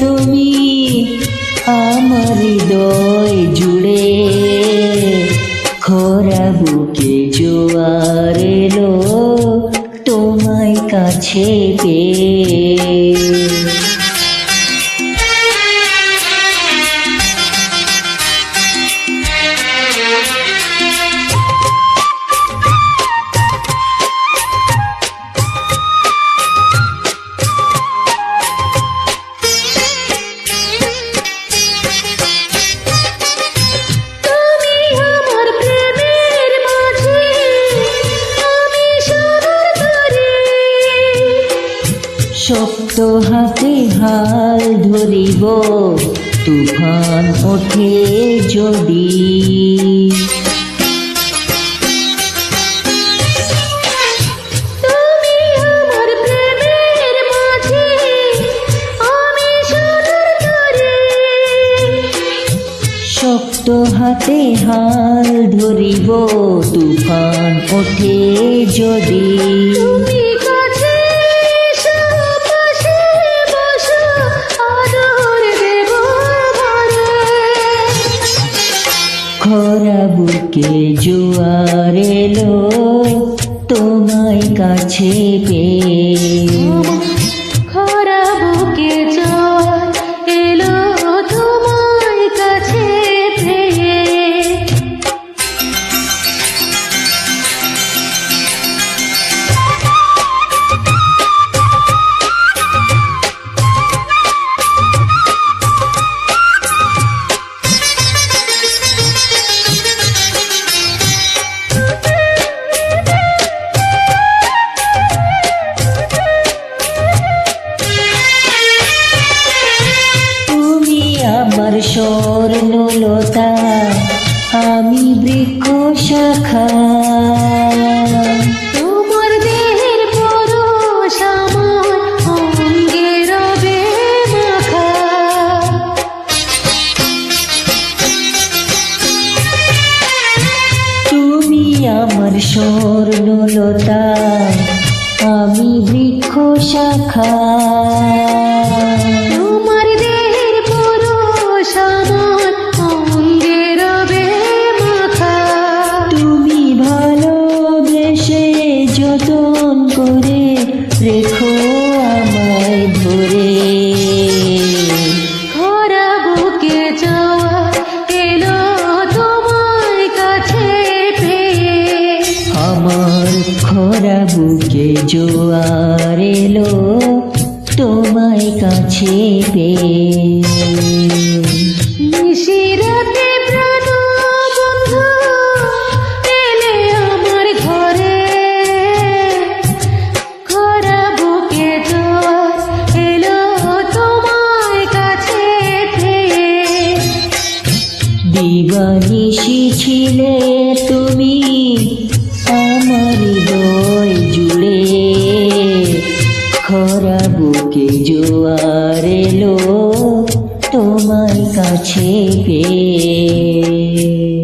তুমি আমার হৃদয় জুড়ে খরা বুকে জোয়ার এলো তোমায় কাছে পেয়ে। শক্ত হাতে হাল ধরিব তুফান ওঠে যদি। শক্ত হাতে হাল ধরিব তুফান ওঠে যদি। খরা বুকে জোয়ার এলো তোমায় কাছে পেয়ে। স্বর্ণলতা আমি বৃক্ষ শাখা। তোমার দেহের পরশ আমার অঙ্গে রবে তুমি আমার স্বর্ণলতা আমি বৃক্ষ শাখা। রেখো আমায় ধরে খরা বুকে যাওয়া এলো তোমার কাছে আমার খরা বুকে জোয়ার এলো তোমায় কাছে পেয়ে। দিবানিশি ছিলে তুমি আমার হৃদয় জুড়ে। খরা বুকে জোয়ার এলো তোমার কাছে পেয়ে